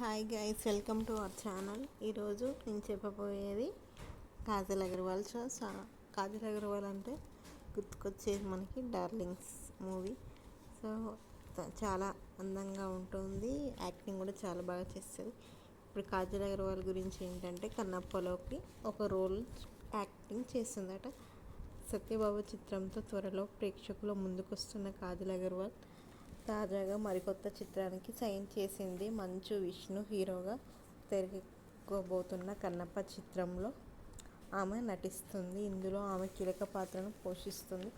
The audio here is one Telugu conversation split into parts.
Hi guys welcome to our channel. ఈరోజు నేను చెప్పబోయేది కాజల్ అగర్వాల్ షో. కాజల్ అగర్వాల్ అంటే గుర్తుకొచ్చేది మనకి డార్లింగ్స్ మూవీ. సో చాలా అందంగా ఉంటుంది. యాక్టింగ్ కూడా చాలా బాగా చేస్తుంది. ఇప్పుడు కాజల్ అగర్వాల్ గురించి ఏంటంటే కన్నప్పలోకి ఒక రోల్ యాక్టింగ్ చేస్తుందట. సత్యబాబు చిత్రంతో త్వరలో ప్రేక్షకుల ముందుకొస్తున్న కాజల్ అగర్వాల్. తాజాగా మరికొత్త చిత్రానికి సైన్ చేసింది మంచు విష్ణు హీరోగా తెరకెక్కబోతున్న కన్నప్ప చిత్రంలో ఆమె నటిస్తుంది. ఇందులో ఆమె కీలక పాత్రను పోషిస్తుంది.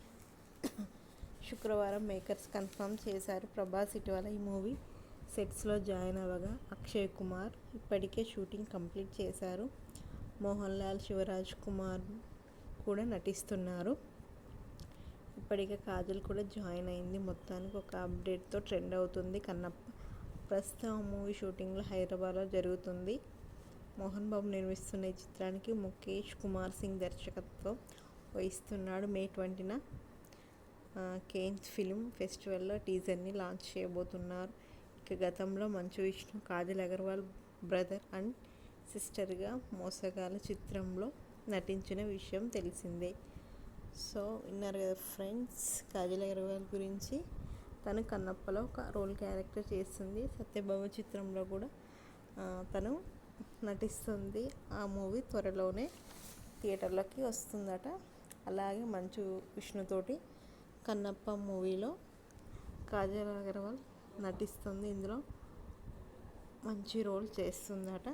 శుక్రవారం మేకర్స్ కన్ఫర్మ్ చేశారు. ప్రభాస్ ఇటీవల ఈ మూవీ సెట్స్లో జాయిన్ అవ్వగా అక్షయ్ కుమార్ ఇప్పటికే షూటింగ్ కంప్లీట్ చేశారు. మోహన్ లాల్ శివరాజ్ కుమార్ కూడా నటిస్తున్నారు. ఇప్పటికే కాజల్ కూడా జాయిన్ అయింది. మొత్తానికి ఒక అప్డేట్తో ట్రెండ్ అవుతుంది. కన్నప్ప ప్రస్తుతం మూవీ షూటింగ్లో హైదరాబాద్లో జరుగుతుంది. మోహన్ బాబు నిర్మిస్తున్న ఈ చిత్రానికి ముఖేష్ కుమార్ సింగ్ దర్శకత్వం వహిస్తున్నాడు. మే ట్వంటీన కేన్స్ ఫిల్మ్ ఫెస్టివల్లో టీజర్ని లాంచ్ చేయబోతున్నారు. ఇక గతంలో మంచు విష్ణు కాజల్ అగర్వాల్ బ్రదర్ అండ్ సిస్టర్గా మోసగాల చిత్రంలో నటించిన విషయం తెలిసిందే. సో విన్నారు కదా ఫ్రెండ్స్ కాజల్ అగర్వాల్ గురించి. తను కన్నప్పలో ఒక రోల్ క్యారెక్టర్ చేస్తుంది సత్యభామ చిత్రంలో కూడా. తను నటిస్తుంది. ఆ మూవీ త్వరలోనే థియేటర్లోకి వస్తుందట. అలాగే మంచు విష్ణుతోటి కన్నప్ప మూవీలో కాజల్ అగర్వాల్ నటిస్తుంది. ఇందులో మంచి రోల్ చేస్తుందట.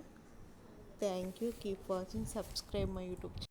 Thank you. Keep watching. Subscribe my YouTube